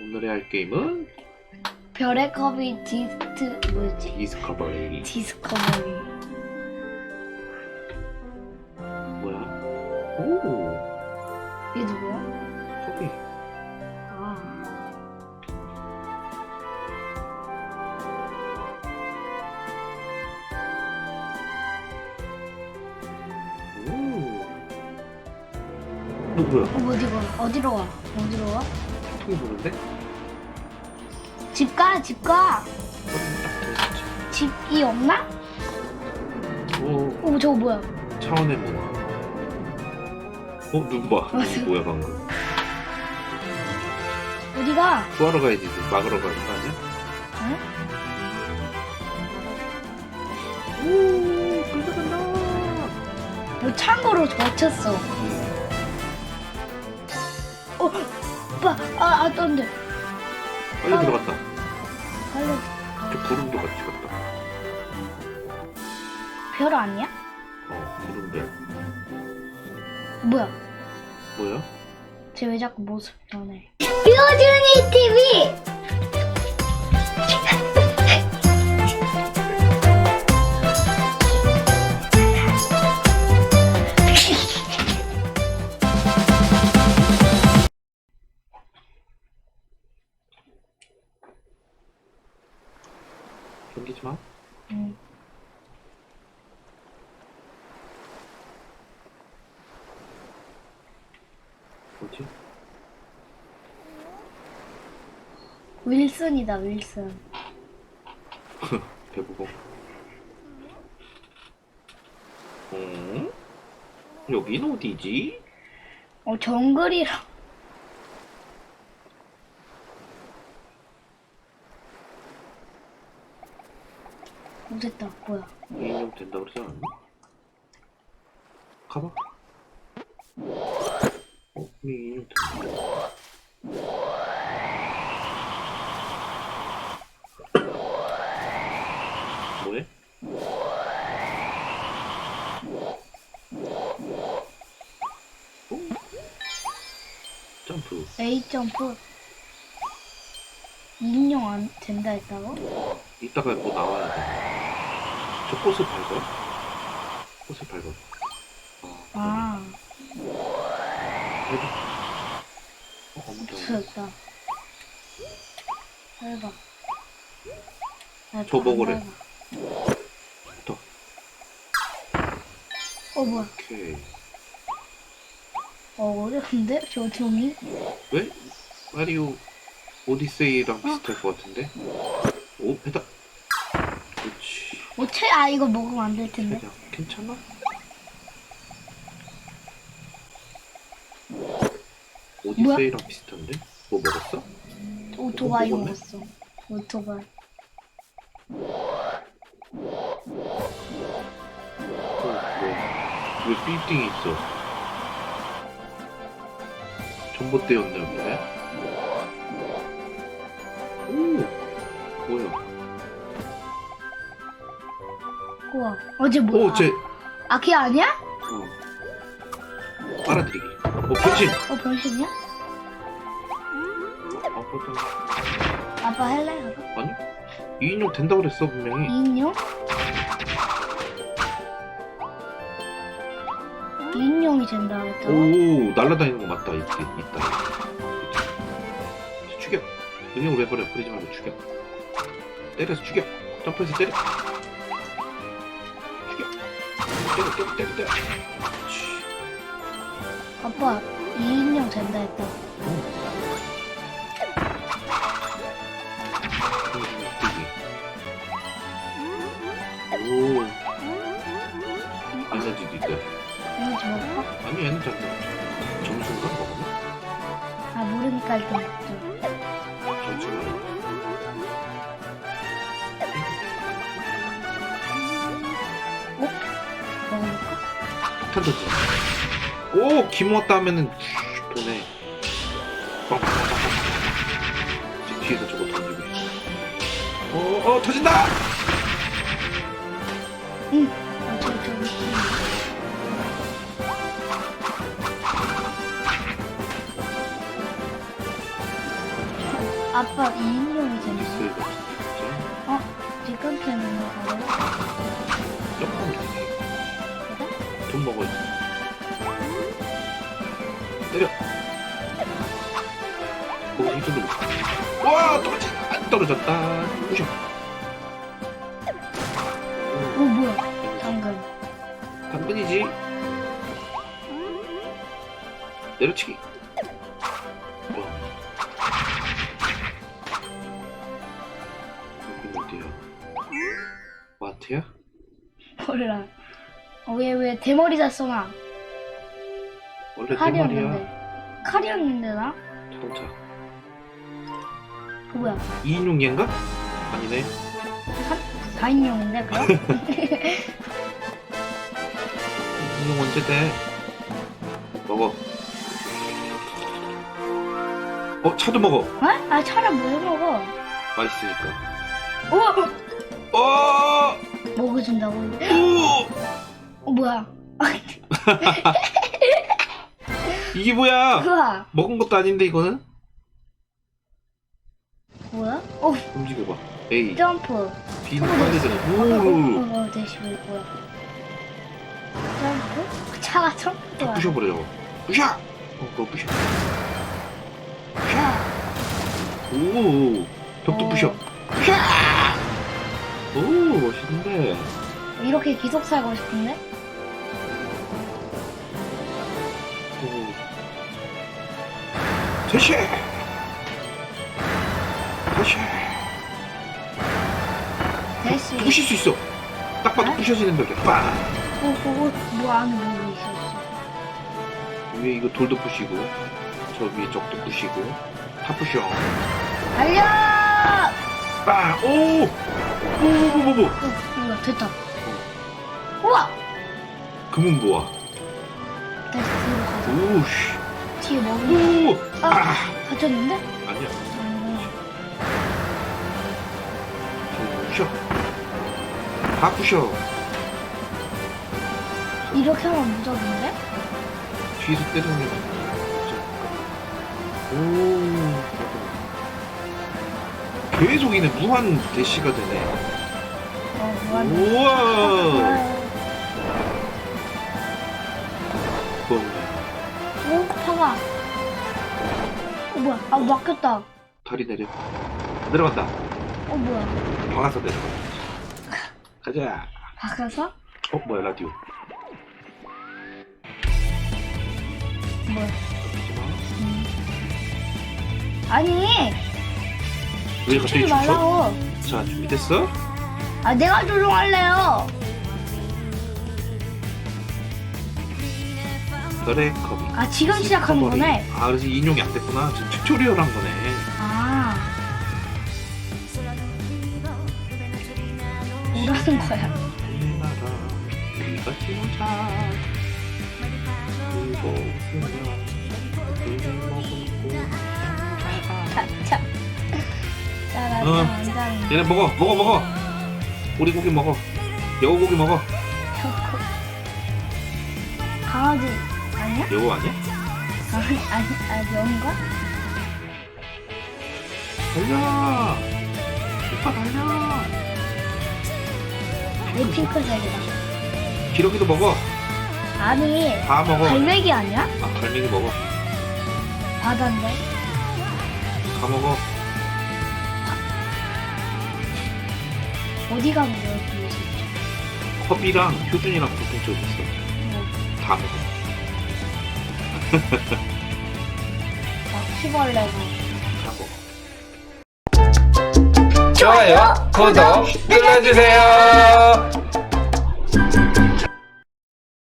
오늘의 할 게임은 별의 컵이 디스트 뭐였지? 디스커버리. 디스커버리. 뭐야? 오, 이게 누구야? 커비. 아. 오. 누구야? 어, 어디 가? 어디로 와? 어디로 와? 통이 보는데? 집 가, 집 가. 딱 집이 없나? 들었지. 오, 어, 저거 뭐야? 차원의 문. 어, 누구 봐? 아, 누구 뭐야 방금? 어디 가? 구하러 가야지. 막으러 가는 거 아니야? 응? 오, 끌려간다. 너 창고로 젖혔어. 어, 오빠, 아, 아, 또안 돼. 빨리 아. 들어갔다. 빨리. 저 구름도 같이 갔다. 별 아니야? 어, 구름별. 뭐야? 뭐야? 쟤 왜 자꾸 모습 변해? 뷰준이 TV! 마. 응. 뭐지? 윌슨이다, 윌슨. 배부고. 어? 여긴 어디지? 어, 정글이랑. 오, 됐다. 뭐야? 인형 된다 그러지 않았나? 가봐. 어, 이 인형 된다. 뭐해? 어? 점프. A 점프. 인용 안 된다 했다고? 이따가 뭐 나와야 돼. 저 꽃을 밟아? 꽃을 밟아. 아, 아, 밟아. 어, 엄청. 무섭다. 밟아. 밟아, 저 먹으래. 더. 어, 뭐야? 오케이. 어, 어려운데? 저 종이? 왜? 마리오 오디세이랑 비슷할 것 같은데? 오, 배다. 그렇지. 어, 채, 아, 이거 먹으면 안 될 텐데. 배다. 괜찮아? 오디세이랑 비슷한데? 뭐 먹었어? 오토바이 먹었네? 먹었어. 오토바이. 어, 왜, 왜 빌딩이 있어? 전봇대였네, 근데? 오! 뭐야? 우와. 어제 뭐야? 오, 쟤, 아, 걔 아니야? 어. 빨아들이기. 어, 변신! 어, 변신이야? 아, 보다. 아빠 할래? 아빠? 아니? 이 인형 된다고 그랬어, 분명히. 인형? 인형이 된다 했다고? 오, 날아다니는 거 맞다. 있다. 있다. 죽여. 인형을 왜 버려? 버리지 말고 죽여. 때려서 죽여. 점프해서 때려. 아빠, 이 인형 된다. 오. 있다. 먹어? 아니, 안 돼. 점수인가 먹었나? 아, 모르니까 일단 먹자. 점수가. 던지. 오, 김 왔다 하면은 도네. 제 뒤에서 저거 던지고 있어. 어, 어, 터진다! 응. 아. 아빠 이 인형이 재밌어. 있을 것 진짜. 어? 지금 캐는 거 바로? 돈 먹어야지. 때려. 거기서 힘좀 들고. 와, 떨어지, 안 떨어졌다. 오 뭐야? 당근. 당근이지. 내려치기. 어디야? 마트야? 몰라. 어, 왜, 왜 대머리 잤어, 나? 원래. 칼이었는데. 칼이었는데, 나? 자동차. 그 뭐야? 2인용 얘인가? 아니네. 4인용인데, 그럼? 2인용 언제 돼? 먹어. 어, 차도 먹어. 어? 아, 차를 왜 먹어? 맛있으니까. 오! 어! 먹어준다고. 오! 어, 뭐야? 이게 뭐야? 우와, 먹은 것도 아닌데 이거는? 뭐야? 어, 움직여봐. A, 점프. B는 어, 빨리 되네. 어, 오! 어, 어, 대시벨 뭐야? 점프? 차가 점프. 다 부셔버려. 부셔! 어, 그거 부셔. 부셔! 오! 벽도 어. 부셔. 오, 멋있는데. 이렇게 계속 살고 싶은데? 대시! 대시. 부실 수 있어. 딱 봐도 네? 부셔지는 벽이야. 빵! 어, 그거 뭐 안에 뭐 있었어? 위에 이거 돌도 부시고, 저 위에 적도 부시고, 다 부셔. 달려! 빵! 오! 뭐뭐뭐뭐 어, 뭐야, 됐다. 우와! 금은 뭐야? 다시 뒤로 가자. 오, 씨. 뒤에 먹는 오! 아! 다쳤는데? 아니야. 부셔. 다 부셔. 이렇게 하면 무적인데? 뒤에서 게 오. 계속 이네 무한 대시가 되네. 어, 뭐하는 우와. 뭐, 오, 파가. 어, 뭐야. 아, 막혔다. 다리 내려. 내려간다. 어, 뭐야. 박아서 내려가. 가자. 박아서? 어, 뭐야, 라디오. 뭐야. 마. 음. 아니, 왜 갑자기 춤춰? 말라고. 자, 준비됐어? 아, 내가 조종할래요. 너의 커비. 아, 지금 머리. 거네. 아, 그래서 인용이 안 됐구나. 지금 튜토리얼 한 거네. 아. 뭐라는 거야? 우리가 먹고 자, 어. 얘네 먹어 먹어 먹어 우리 고기 먹어 여우 고기 먹어 좋고. 강아지 아니야? 여우 아니야? 아니, 아니, 아니, 연가? 달려 오빠 달려 얘 핑크색이다. 기러기도 먹어 아니, 다 먹어 갈매기 아니야? 아 갈매기 먹어 바다인데. 다 먹어 어디 가면 여기 있어? 컵이랑 효준이랑 공통점 있어 뭐, 다 먹어 바퀴벌레가. 다 먹어 좋아요, 구독 눌러주세요.